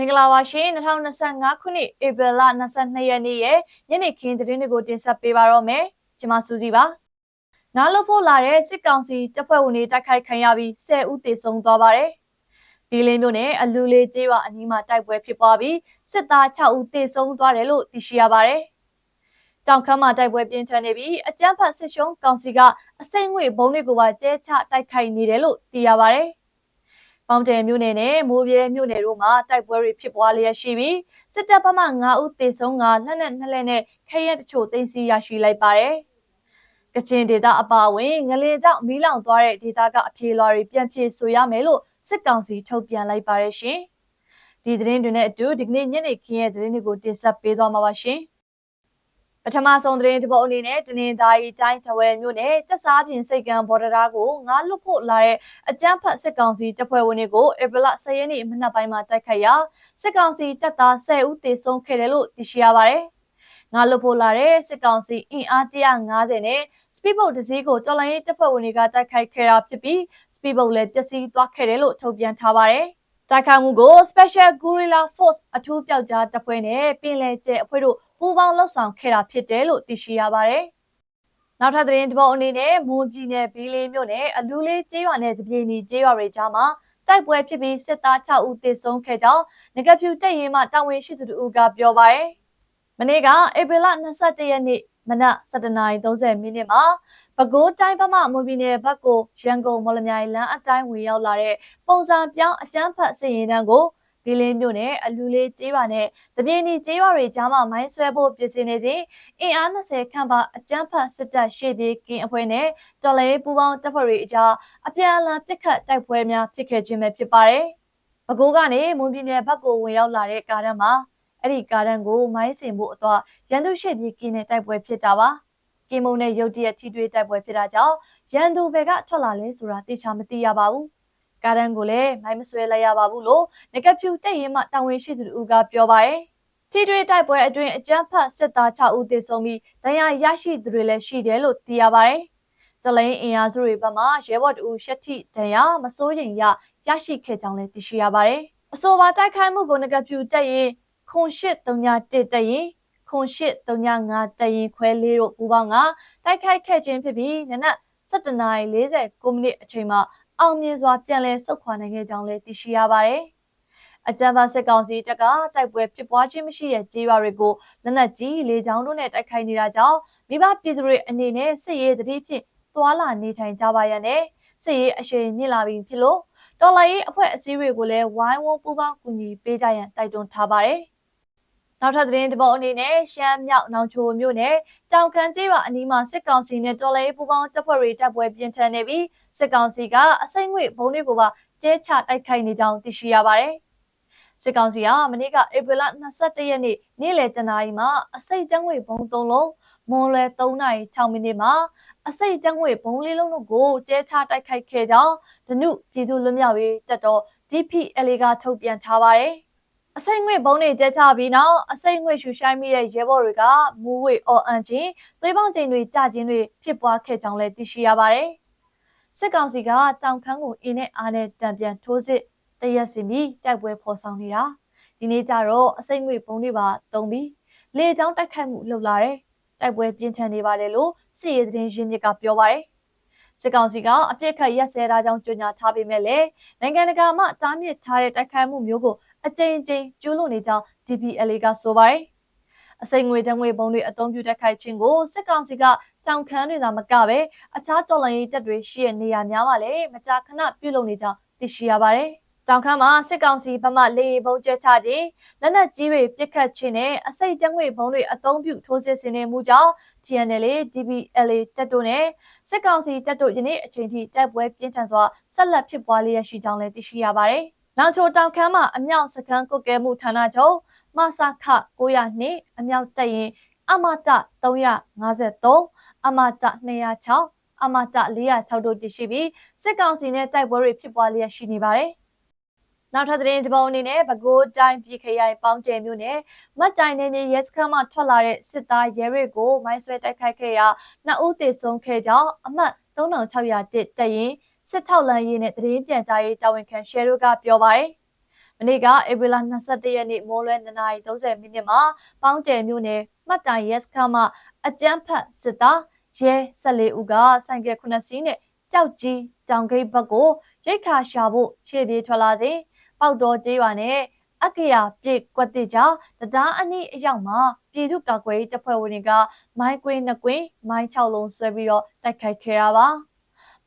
မင်္ဂလာပါရှင်2025ခုနှစ်ဧပြီလ22ရက်နေ့ရဲ့ညနေခင်းသတင်းတွေကိုတင်ဆက်ပေးပါတော့မယ်ကျွန်မစူစီပါနားလို့ဖို့လာတဲ့စစ်ကောင်စီတပ်ဖွဲ့ဝင်တွေတိုက်ခိုက်ခံရပြီး10ဦးသေဆုံးသွားပါတယ်ဒီလင်းမျိုးနဲ့အလူလေးကျေးဝအနီးမှာတိုက်ပွဲဖြစ်ပွားပြီးစစ်သား6ဦးသေဆုံးသွားတယ်လို့သိရှိရပါတယ်တောင်ခမ်းမှာတိုက်ပွဲပြင်းထန်နေပြီးအကြမ်းဖက်စစ်ရှုံးကောင်စီကအစိမ့်ငွေဘုံတွေကိုပါကျဲချတိုက်ခိုက်နေတယ်လို့သိရပါတယ် ပေါင်တယ်မြို့နယ်နဲ့မိုးပြဲမြို့နယ်တို့မှာတိုက်ပွဲတွေဖြစ်ပွားလျက်ရှိပြီးစစ်တပ်ဘက်မှ9ဦးသေဆုံးကလက်နက်နှစ်လက်နဲ့ခရဲတချို့သိမ်းဆည်းရရှိလိုက်ပါတယ်။ကချင်ဒေသအပါအဝင်ငလင်ကြောင့်မီးလောင်သွားတဲ့ဒေသကအပြေလွှာတွေပြန်ပြေဆိုရမယ်လို့စစ်ကောင်စီထုတ်ပြန်လိုက်ပါတယ်ရှင်။ဒီသတင်းတွေနဲ့အတူဒီကနေ့ညနေခင်းရဲ့သတင်းတွေကိုတင်ဆက်ပေးသွားမှာပါရှင်။ ပထမဆုံးသတင်းတစ်ပုဒ်အနေနဲ့တနင်္သာရီတိုင်းတဝဲမြို့နယ်တက်စားပြင်စိတ်ကံဘော်ဒရာကိုငါလွတ်ဖို့လာတဲ့အကြမ်းဖက်စစ်ကောင်စီတပ်ဖွဲ့ဝင်တွေကိုဧပြီလ10ရက်နေ့မနက်ပိုင်းမှာတိုက်ခိုက်ရာစစ်ကောင်စီတပ်သား10ဦးသေဆုံးခဲ့တယ်လို့သိရှိရပါတယ်။ငါလွတ်ဖို့လာတဲ့စစ်ကောင်စီအင်အား150နဲ့ speedboat တစ်စီးကိုတော်လိုင်းရေးတပ်ဖွဲ့ဝင်တွေကတိုက်ခိုက်ခဲ့တာဖြစ်ပြီး speedboat လည်းပျက်စီးသွားခဲ့တယ်လို့ထုတ်ပြန်ထားပါတယ်။ တိုက်ခိုက်မှုကို Special Guerrilla Force အထူးပျောက်ကြားတပ်ဖွဲ့နဲ့ပင်လယ်ကျဲအဖွဲ့တို့ပူးပေါင်းလှုပ်ဆောင်ခဲ့တာဖြစ်တယ်လို့သိရှိရပါတယ်။နောက်ထပ်သတင်းတစ်ပုဒ်အနေနဲ့မွန်ပြည်နယ်ဘီလေးမြို့နယ်အလူးလေးကျေးရွာနဲ့တပြေနီကျေးရွာတွေကြားမှာတိုက်ပွဲဖြစ်ပြီးစစ်သား6ဦးသေဆုံးခဲ့ကြောင်းငကဖြူတပ်ရင်းမှတာဝန်ရှိသူတို့ကပြောပါရယ်။မနေ့ကဧပြီလ22ရက်နေ့ မနက်7:30မိနစ်မှာပဲခူးတိုင်းဗမာမွန်ပြည်နယ်ဘက်ကိုရန်ကုန်မော်လမြိုင်လမ်းအတိုင်းဝင်ရောက်လာတဲ့ပုံစံပြောင်းအကြမ်းဖက်စစ်ရင်တန်းကိုဘီလင်းမြို့နယ်အလူလေးကျေးရွာနဲ့တပြင်းနီကျေးရွာတွေကြားမှာမိုင်းဆွဲဖို့ပြင်ဆင်နေခြင်းအင်အား20ခန့်ပါအကြမ်းဖက်စစ်တပ်ရှေ့ပြေးကင်းအဖွဲ့နဲ့တော်လေးပူပေါင်းတပ်ဖွဲ့တွေအကြားအပြန်အလှန်ပစ်ခတ်တိုက်ပွဲများဖြစ်ခဲ့ခြင်းပဲဖြစ်ပါတယ်။ပဲခူးကနေမွန်ပြည်နယ်ဘက်ကိုဝင်ရောက်လာတဲ့ကားတန်းမှာ အဲ့ဒီကားတန်းကိုမိုင်းစင်ဖို့အတော့ရန်သူရှေ့ပြေးကင်းတဲ့တိုက်ပွဲဖြစ်တာပါ။ကင်းမုံနဲ့ရုတ်တရက်ထိတွေ့တိုက်ပွဲဖြစ်တာကြောင့်ရန်သူဘက်ကထွက်လာလဲဆိုတာသိချာမသိရပါဘူး။ကားတန်းကိုလည်းမိုင်းမဆွဲလိုက်ရပါဘူးလို့ငကဖြူတက်ရင်မှတာဝန်ရှိသူတို့ကပြောပါရယ်။ထိတွေ့တိုက်ပွဲအတွင်းအကြမ်းဖက်စစ်သား6ဦးသေဆုံးပြီးဒဏ်ရာရရှိသူတွေလည်းရှိတယ်လို့သိရပါရယ်။တလိန်အင်အားစုတွေဘက်မှရဲဘော်တူရှက်ထိဒဏ်ရာမစိုးရင်ရရရှိခဲ့ကြောင်းလည်းသိရှိရပါတယ်။အဆိုပါတိုက်ခိုက်မှုကိုငကဖြူတက်ရင် ခွန်ရှစ်301တက်ရင်ခွန်8 35တရင်ခွဲလေးတို့ပူးပေါင်းကတိုက်ခိုက်ခဲ့ခြင်းဖြစ်ပြီးနနက်7:49မိနစ်အချိန်မှာအောင်မြင်စွာပြန်လည်ဆုတ်ခွာနိုင်ခဲ့ကြောင်းလည်းသိရှိရပါတယ်။အကြမ်းဖက်စစ်ကောင်စီတပ်ကတိုက်ပွဲဖြစ်ပွားခြင်းမရှိတဲ့ကြေးရွာတွေကိုလက်နက်ကြီးလေကြောင်းတို့နဲ့တိုက်ခိုက်နေတာကြောင့်မိဘပြည်သူတွေအနေနဲ့စစ်ရေးတတိဖြင့်သွာလာနေထိုင်ကြပါရတဲ့စစ်ရေးအရှိန်မြင့်လာပြီးဖြစ်လို့တော်လိုင်းရေးအဖွဲ့အစည်းတွေကိုလည်းဝိုင်းဝန်းပူးပေါင်းကူညီပေးကြရန်တိုက်တွန်းထားပါတယ်။ နောက်ထပ်သတင်းတစ်ပုဒ်အနေနဲ့ရှမ်းမြောက်နောင်ချိုမြို့နယ်တောင်ကန်းကျေးရွာအနီးမှာစစ်ကောင်စီနဲ့တော်လှန်ရေးပူးပေါင်းတပ်ဖွဲ့တွေတပ်ပွဲပြင်းထန်နေပြီးစစ်ကောင်စီကအစိမ့်ငွေဘုံတွေကိုပါကျဲချတိုက်ခိုက်နေကြောင်းသိရှိရပါတယ်။စစ်ကောင်စီကမနေ့ကဧပြီလ22ရက်နေ့နေ့လယ်တနာရီမှာအစိမ့်ကျန်းငွေဘုံ3လုံးမွန်လွယ်3နာရီ6မိနစ်မှာအစိမ့်ကျန်းငွေဘုံလေးလုံးတို့ကိုကျဲချတိုက်ခိုက်ခဲ့ကြောင်းဒနုပြည်သူလွတ်မြောက်ရေးတပ်တော် DPLA ကထုတ်ပြန်ထားပါတယ်။ အစိမ့်ငွေဘုံတွေကျချပြီးနောက်အစိမ့်ငွေရှူရှိုင်းမိတဲ့ရဲဘော်တွေကမူးဝေအော်အန်ချင်းသွေးပေါင်းချိန်တွေကြခြင်းတွေဖြစ်ပွားခဲ့ကြောင်းလည်းသိရှိရပါတယ်။စစ်ကောင်စီကတောင်ခမ်းကိုအင်းနဲ့အားနဲ့တံပြန်ထိုးစစ်တရက်စီပြီးတိုက်ပွဲဖော်ဆောင်နေတာဒီနေ့ကျတော့အစိမ့်ငွေဘုံတွေပါတုံးပြီးလေကြောင်းတိုက်ခိုက်မှုလုပ်လာတယ်တိုက်ပွဲပြင်းထန်နေပါတယ်လို့စစ်ရေးသတင်းရင်းမြစ်ကပြောပါတယ်။စစ်ကောင်စီကအပြစ်ခတ်ရက်စဲတာကြောင့်ကြေညာထားပေမဲ့လည်းနိုင်ငံတကာမှတားမြစ်ထားတဲ့တိုက်ခိုက်မှုမျိုးကို အကြိမ်ကြိမ်ကျူးလွန်နေကြောင်း DPLA ကဆိုပါတယ်အစိမ်ငွေတငွေဘုံတွေအုံပြုတက်ခိုက်ခြင်းကိုစစ်ကောင်စီကတောင်ခမ်းတွေသာမကပဲအခြားတော်လှန်ရေးတပ်တွေရှိတဲ့နေရာများမှာလည်းမကြာခဏပြုလုပ်နေကြောင်းသိရှိရပါတယ်။တောင်ခမ်းမှာစစ်ကောင်စီဘက်မှလေယာဉ်ဘုံကျဲချခြင်းလက်နက်ကြီးတွေပစ်ခတ်ခြင်းနဲ့အစိတ်တငွေဘုံတွေအုံပြုထိုးစစ်ဆင်နေမှုကြောင့် TNL DBLA တပ်တို့နဲ့စစ်ကောင်စီတပ်တို့ယနေ့အချိန်ထိတိုက်ပွဲပြင်းထန်စွာဆက်လက်ဖြစ်ပွားလျက်ရှိကြောင်းလည်းသိရှိရပါတယ်။ နောက်ချိုတောင်ခမ်းမှာအမြောက်စခန်းကုတ်ကဲမှုဌာနချုပ်မဆခ900နှစ်အမြောက်တပ်ရင်အမတ353အမတ206အမတ406တို့တည်ရှိပြီးစစ်ကောင်စီနဲ့တိုက်ပွဲတွေဖြစ်ပွားလျက်ရှိနေပါတယ်။နောက်ထပ်သတင်းတစ်ပုဒ်အနေနဲ့ပဲခူးတိုင်းပြည်ခရိုင်ပေါင်းတယ်မြို့နယ်မတ်တိုင်နယ်မြေရဲစခန်းမှထွက်လာတဲ့စစ်သားရဲတွေကိုမိုင်းဆွဲတိုက်ခိုက်ခဲ့ရာနှစ်ဦးသေဆုံးခဲ့ကြောင်းအမှတ်3601တက်ရင် စစ်ထောက်လမ်းရေးနဲ့သတင်းပြန်ကြားရေးတာဝန်ခံရှယ်တို့ကပြောပါတယ်မနေ့ကဧပြီလ22ရက်နေ့မိုးလွဲ2:30မိနစ်မှာပေါင်းကျယ်မြို့နယ်မှတ်တိုင်ရက်စခန်းမှာအကြမ်းဖက်စစ်သားရဲ14ဦးကဆိုင်ကယ်9စီးနဲ့ကြောက်ကြီးတောင်ဂိတ်ဘက်ကိုရိတ်ခါရှာဖို့ရှေ့ပြေးထွက်လာစဉ်ပေါက်တော်ကျေးရွာနဲ့အကရာပြည့်ကွက်တိကြတရားအနီးအရောက်မှာပြည်သူ့ကာကွယ်ရေးတပ်ဖွဲ့ဝင်တွေကမိုင်းကွင်းနှစ်ကွင်းမိုင်း6လုံးဆွဲပြီးတော့တိုက်ခိုက်ခဲ့ရပါ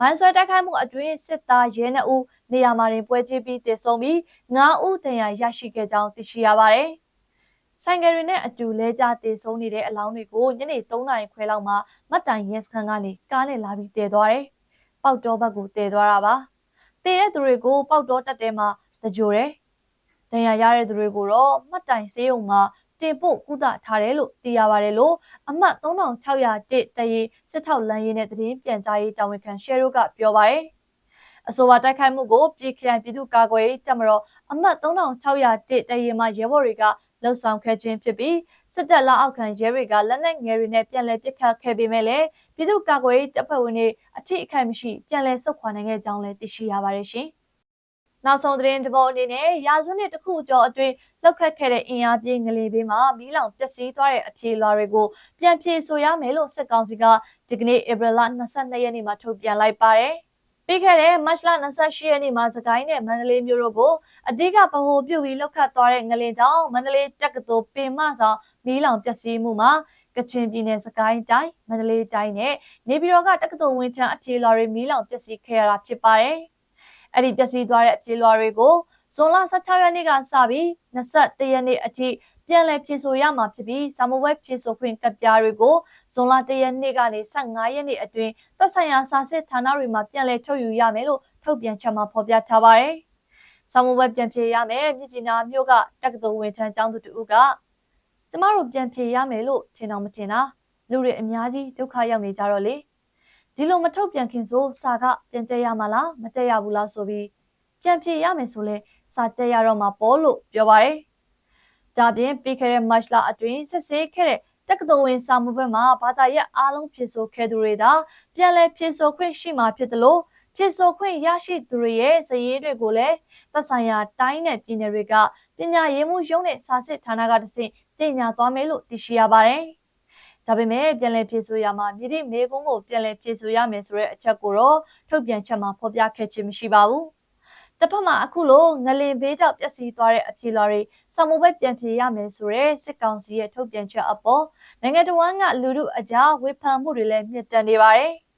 မိုင်းဆွဲတိုက်ခိုက်မှုအတွင်းစစ်သားရဲနှအုပ်နေရာမှာတွင်ပွဲချင်းပြီးတည်ဆုံပြီး9ဦးတန်ရာရရှိခဲ့ကြောင်းသိရှိရပါတယ်။ဆိုင်ကယ်တွေနဲ့အတူလဲကျတည်ဆုံနေတဲ့အလောင်းတွေကိုညနေ3နာရီခွဲလောက်မှာမတ်တိုင်ရဲစခန်းကနေကားနဲ့လာပြီးတည်သွားတယ်။ပေါက်တော်ဘက်ကိုတည်သွားတာပါ။တည်တဲ့သူတွေကိုပေါက်တော်တက်တဲမှာတကြိုတယ်။တန်ရာရတဲ့သူတွေကိုတော့မှတ်တိုင်စေးုံမှာ တင်ပို့ကုသထားတယ်လို့သိရပါတယ်လို့အမှတ်3601တရေစစ်ထောက်လမ်းရေးနဲ့တရင်ပြန်ကြားရေးတာဝန်ခံရှယ်ရိုကပြောပါတယ်။အဆိုပါတိုက်ခိုက်မှုကိုပြည်ခရိုင်ပြည်သူ့ကာကွယ်ရေးတပ်မတော်အမှတ်3601တရေမှရဲဘော်တွေကလှုပ်ဆောင်ခဲ့ခြင်းဖြစ်ပြီးစစ်တပ်လက်အောက်ခံရဲတွေကလက်နက်ငယ်တွေနဲ့ပြန်လည်ပစ်ခတ်ခဲ့ပေမဲ့လည်းပြည်သူ့ကာကွယ်ရေးတပ်ဖွဲ့ဝင်တွေအထိအခိုက်မရှိပြန်လည်ဆုတ်ခွာနိုင်ခဲ့ကြောင်းလည်းသိရှိရပါတယ်ရှင်။ နောက်ဆုံးသတင်းတစ်ပုဒ်အနေနဲ့ရာဇဝနှစ်တစ်ခုကျော်အတွင်းလောက်ခတ်ခဲ့တဲ့အင်အားပြင်းငလေဘေးမှာမီးလောင်ပျက်စီးသွားတဲ့အဖြေလွှာတွေကိုပြန်ဖြေဆိုရမယ်လို့စစ်ကောင်စီကဒီကနေ့ဧပြီလ22ရက်နေ့မှာထုတ်ပြန်လိုက်ပါတယ်။ပြီးခဲ့တဲ့မတ်လ28ရက်နေ့မှာစကိုင်းနဲ့မန္တလေးမြို့တို့ကိုအဓိကဗဟိုပြုပြီးလောက်ခတ်သွားတဲ့ငလင်ကြောင့်မန္တလေးတက္ကသိုလ်ပင်မဆောင်မီးလောင်ပျက်စီးမှုမှာကချင်ပြည်နယ်စကိုင်းတိုင်းမန္တလေးတိုင်းနဲ့နေပြည်တော်ကတက္ကသိုလ်ဝန်ထမ်းအဖြေလွှာတွေမီးလောင်ပျက်စီးခဲ့ရတာဖြစ်ပါတယ်။ အဲ့ဒီပျက်စီးသွားတဲ့ပြေးလွှာတွေကိုဇွန်လ16ရက်နေ့ကစပြီး21ရက်နေ့အထိပြန်လည်ဖြည့်ဆို့ရမှာဖြစ်ပြီးစာမဝဲဖြည့်ဆို့ခွင့်ကပ်ပြားတွေကိုဇွန်လ1ရက်နေ့ကနေ15ရက်နေ့အတွင်းသက်ဆိုင်ရာစာစစ်ဌာနတွေမှာပြန်လည်ထုတ်ယူရမယ်လို့ထုတ်ပြန်ချက်မှာဖော်ပြထားပါတယ်။စာမဝဲပြန်ဖြည့်ရမယ်မြစ်ကြီးနားမြို့ကတက္ကသိုလ်ဝန်ထမ်းကျောင်းသူတူကကျမတို့ပြန်ဖြည့်ရမယ်လို့ထင်တော့မထင်တာလူတွေအများကြီးဒုက္ခရောက်နေကြတော့လေ ဒီလိုမထုတ်ပြန်ခင်ဆိုစာကပြန်ကျက်ရမှာလားမကျက်ရဘူးလားဆိုပြီးပြန်ဖြေရမယ်ဆိုလဲစာကျက်ရတော့မှာပေါ့လို့ပြောပါရယ်ဒါပြင်ပြီးခဲ့တဲ့မတ်လအတွင်းဆက်ဆေးခဲ့တဲ့တက္ကသိုလ်ဝင်စာမှုဘက်မှာဘာသာရပ်အားလုံးဖြည့်ဆို့ခဲ့သူတွေသာပြန်လည်ဖြည့်ဆို့ခွင့်ရှိမှာဖြစ်တယ်လို့ဖြည့်ဆို့ခွင့်ရရှိသူတွေရဲ့စည်ရေးတွေကိုလည်းသက်ဆိုင်ရာတိုင်းနဲ့ပြည်နယ်တွေကပညာရေးမှုရုံးနဲ့စာစစ်ဌာနကတဆင့်ကြေညာသွားမယ်လို့သိရှိရပါတယ်။ ဒါပေမဲ့ပြန်လည်ဖြည့်ဆို့ရမှာမြစ်တိမေကုန်းကိုပြန်လည်ဖြည့်ဆို့ရမယ်ဆိုတဲ့အချက်ကိုတော့ထုတ်ပြန်ချက်မှာဖော်ပြခဲ့ခြင်းမရှိပါဘူး။တစ်ဖက်မှာအခုလိုငလင်ဘေးကြောင့်ပျက်စီးသွားတဲ့အပြေလွှာတွေစာမိုးပဲပြန်ပြေရမယ်ဆိုတဲ့စစ်ကောင်စီရဲ့ထုတ်ပြန်ချက်အပေါ်နိုင်ငံတော်ကလူထုအကြားဝေဖန်မှုတွေလည်းမြင့်တက်နေပါတယ်။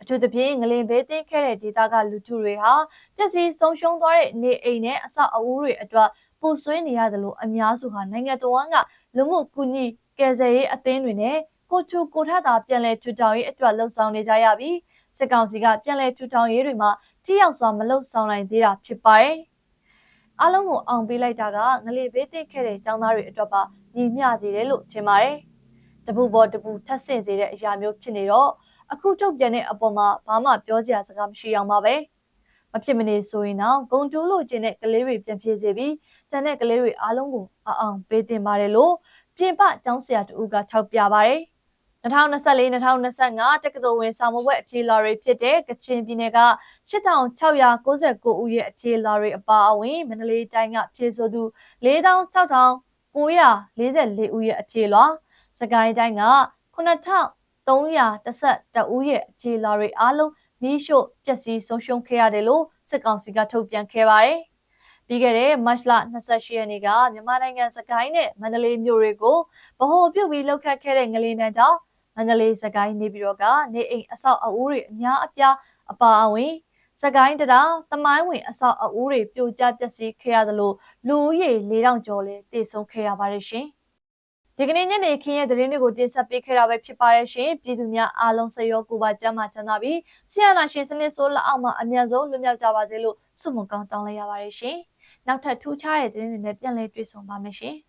အထူးသဖြင့်ငလင်ဘေးတင်ခဲ့တဲ့ဒေသကလူထုတွေဟာပျက်စီးဆုံးရှုံးသွားတဲ့နေအိမ်နဲ့အဆောက်အဦတွေအတွက် ပူဆွေးနေရတယ်လို့အများစုဟာနိုင်ငံတော်ကလူမှုကူညီကယ်ဆယ်ရေးအသင်းတွေနဲ့ကိုချူကိုထတာပြန်လဲထူထောင်ရေးအတွက်လှုံ့ဆော်နေကြရပြီးစစ်ကောင်စီကပြန်လဲထူထောင်ရေးတွေမှာတိရောက်စွာမလှုပ်ဆောင်နိုင်သေးတာဖြစ်ပါတယ်။အားလုံးကိုအောင်ပေးလိုက်တာကငလေဘေးသိခဲ့တဲ့ចောင်းသားတွေအတွက်ပါညီမျှစေတယ်လို့ထင်ပါတယ်။တပူပေါ်တပူထပ်ဆင့်စေတဲ့အရာမျိုးဖြစ်နေတော့အခုထုတ်ပြန်တဲ့အပေါ်မှာဘာမှပြောစရာစကားမရှိအောင်ပါပဲ။ မဖြစ်မနေဆိုရင်တော့ဂုံတူးလို့ခြင်းတဲ့ကလေးတွေပြန်ပြေးစေပြီးကျန်တဲ့ကလေးတွေအားလုံးကိုအအောင်ပေးတင်ပါတယ်လို့ပြင်ပကျောင်းဆရာတူကထောက်ပြပါတယ်။2024-2025တက္ကသိုလ်ဝင်စာမေးပွဲအဖြေလာတွေဖြစ်တဲ့ကချင်ပြည်နယ်က8699ဦးရဲ့အဖြေလာတွေအပါအဝင်မန္တလေးတိုင်းကဖြေဆိုသူ46,944ဦးရဲ့အဖြေလွှာစကိုင်းတိုင်းက9311ဦးရဲ့အဖြေလာတွေအားလုံး မီးရှို့ပျက်စီးဆုံးရှုံးခဲ့ရတယ်လို့စစ်ကောင်စီကထုတ်ပြန်ခဲ့ပါတယ်။ပြီးခဲ့တဲ့မတ်လ28ရက်နေ့ကမြန်မာနိုင်ငံစကိုင်းနဲ့မန္တလေးမြို့တွေကိုဗဟိုပြုတ်ပြီးလှုပ်ခတ်ခဲ့တဲ့ငလျင်တန်းကြောင့်မန္တလေးစကိုင်းနေပြည်တော်ကနေအိမ်အဆောက်အဦတွေအများအပြားအပါအဝင်စကိုင်းတရားတမိုင်းဝင်အဆောက်အဦတွေပြိုကျပျက်စီးခဲ့ရသလိုလူဦးရေ4000ကျော်လည်းတည်ဆုံခဲ့ရပါတယ်ရှင်။ ဒီကနေ့ညနေခင်းရဲ့သတင်းတွေကိုတင်ဆက်ပေးခဲ့တာပဲဖြစ်ပါရဲ့ရှင်ပြည်သူများအားလုံးစရောကိုပါကြမ်းမှချမ်းသာပြီးဆရာနာရှင်စနစ်ဆိုးလက်အောက်မှာအမြန်ဆုံးလွတ်မြောက်ကြပါစေလို့ဆုမွန်ကောင်းတောင်းလိုက်ရပါတယ်ရှင်။နောက်ထပ်ထူးခြားတဲ့သတင်းတွေနဲ့ပြန်လည်တွေ့ဆုံပါမယ်ရှင်။